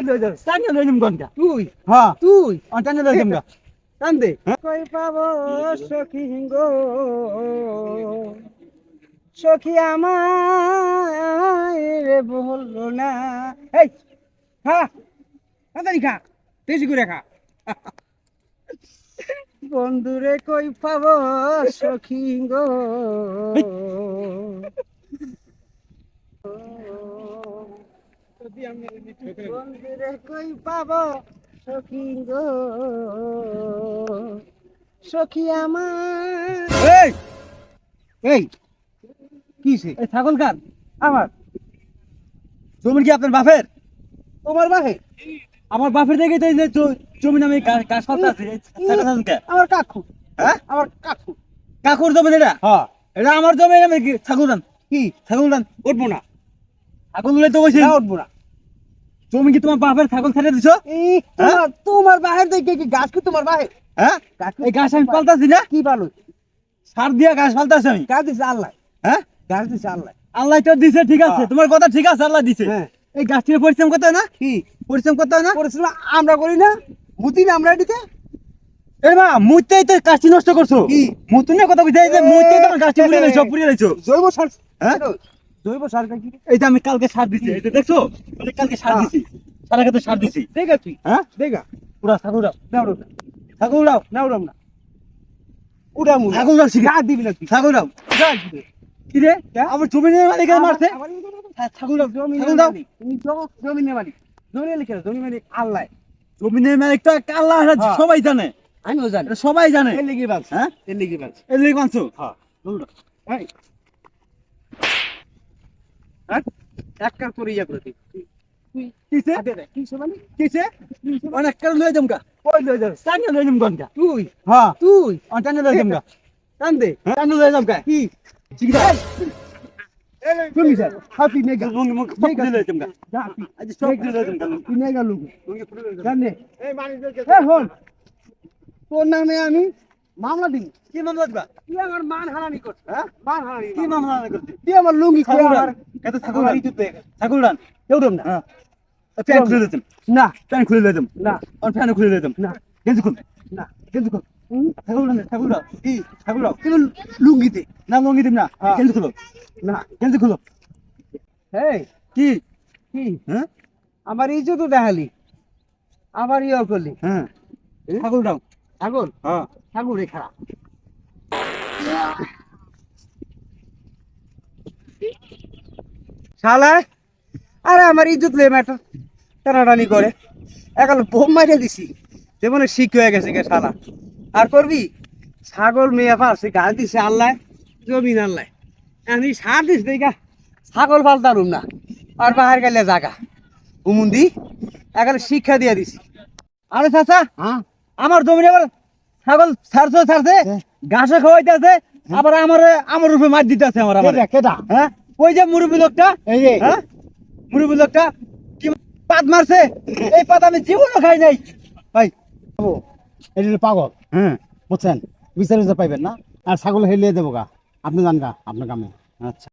কই লই যাস টানি লই নিম তুই হ্যাঁ তুই টানি লই নিম গা টান দে হ্যাঁ? কই পাবো সখী গো সখী আমায় রে বলল না এই খা তাড়াতাড়ি খা বেশি করে খা বন্ধুরে কই পাবো সখী গো বন্ধুরে কই পাবো? সখী গো। সখী আমার। এই! এই! কিসে এই ছাগল কার? আমার। জমি কি আপনার বাপের? তোমার বাহে আমার বাপের দেখে তো এই যে জমি নামে গাছ পাতা আছে। কে? আমার কাকু। হ্যাঁ? আমার কাকু। কাকুর জমি এটা হ্যাঁ। এটা আমার জমি নামে কি? ছাগল দান কি? ছাগল দান উঠবো না। ছাগল উড়ে তো কইছি উঠবো না। জমি কি তোমার বাপের ছাগল ছেড়ে দিছো? তোমার তোমার বাহের দেখে কি গাছ কি তোমার বাহে হ্যাঁ? এই গাছ আমি পাল্টাছি না। কি ভালো সার দিয়া গাছ পাল্টাছি আমি। গাছ দিছে আল্লাহ। হ্যাঁ? গাছ দিছে আল্লাহ। আল্লাহ তো দিছে ঠিক আছে। হ্যাঁ। তোমার কথা ঠিক আছে আল্লাহ দিছে। হ্যাঁ। এই গাছটির পরিশ্রম করতে হয় না? কি? পরিশ্রম করতে হয় না? পরিশ্রম আমরা করি না। মুতি না আমরা এটিতে এই মা মুইতেই তো গাছটি নষ্ট করছ। কি? মুতুন না কথা বুঝাই যে মুইতেই তোমার গাছটি পুড়িয়ে লাইছো পুড়িয়ে লাইছো জৈব সার হ্যাঁ? জৈব সারটা কি এই যে আমি কালকে সার দিছি এই যে দেখছ? আমি কালকে সার হ্যাঁ। দিছি। সারা সার দিছি। দেখা তুই। হ্যাঁ? দেখা পুরা না শিখা। দিবি না তুই? কি রে? আমার জমি নিয়ে মালিক মারছে? হ্যাঁ, ছাগল দাও মালিক। তুমি জ- জমিনের মালিক। জমিনের লিখে জমিনের মালিক আল্লাহ। জমিনের মালিক তো আল্লাহ হ্যাঁ। সবাই জানে। আমিও জানি। সবাই জানে। এর লিগে বাস হ্যাঁ? এর লিগে বাস এই লিখ মানছো হ্যাঁ। হ্যাঁ? এক কাজ করে ইয়া করে দিই। কিসে? দে দে কিসে মানে? কিসে? অনেক কারণ লয়ে যামগা। কই লই যাস টানি লয়ে যাম গনকা তুই? হ্যাঁ। তুই? অন টানি লয়ে যামগা। টান দে। টানি লয়ে যামগা। কি? ঠিক আছে তুমি স্যার। হাপি নেগা লুঙ্গি মুখ সব খুলে লয়ে যামগা। যা আজ সব খুলে লয়ে যামগা তুই নেগা লুগু লুঙ্গি খুলে জানে এই মানিকদেরকে এ হন তোর নামে আমি মামলা দিই। কি মামলা দিবা তুই আমার মান হারানি হ্যাঁ? মান হারানি কি মামলা তুই আমার লুঙ্গি খুলে আমার ইজ্জত। রান না। হ্যাঁ। প্যান্ট খুলে দিতাম না। প্যান্ট খুলে দিতাম না। অন প্যান্ট খুলে দিতাম না। গেঞ্জি খুল না। গেঞ্জি খুল রান লুঙ্গিতে না হ্যাঁ। গেঞ্জি খুলো না। গেঞ্জি খুলো এই কি? কি? হ্যাঁ? আমার ইজ্জত দেখালি। আবার ইয়ে করলি। হ্যাঁ। রান ছাগল? হ্যাঁ। ছাগল রে খারাপ। শালা আরে আমার ইজ্জত লে ম্যাটার টানাটানি করে। একাল বোম মাইরে দিছি যেমন শিখ হয়ে গেছে গে শালা। আর করবি? ছাগল মেয়ে পালছে গাছ দিছে আল্লাহ জমিন আল্লাহ আমি সার দিস দেখা ছাগল পালতারুম না। আর বাহার গেলে জাগা। হুমুন্দি একাল শিক্ষা দিয়ে দিছি। আরে চাচা হ্যাঁ? আমার জমি আবার ছাগল ছাড়ছে ছাড়ছে ঘাসে খাওয়াইতে আছে আবার আমার আমার রূপে মার দিতে আছে আমার। আবার কেটা হ্যাঁ? ওই যে মুরব্বী লোকটা এই যে। হ্যাঁ? মুরব্বী লোকটা কি পাত মারছে? এই পাত আমি জীবনও খাই নাই। ভাই এটা পাগল। হ্যাঁ। বুঝছেন? বিচার বিচার পাইবেন না? আর ছাগল হেলিয়ে দেবো গা। আপনি জান গা আপনার কামে। আচ্ছা।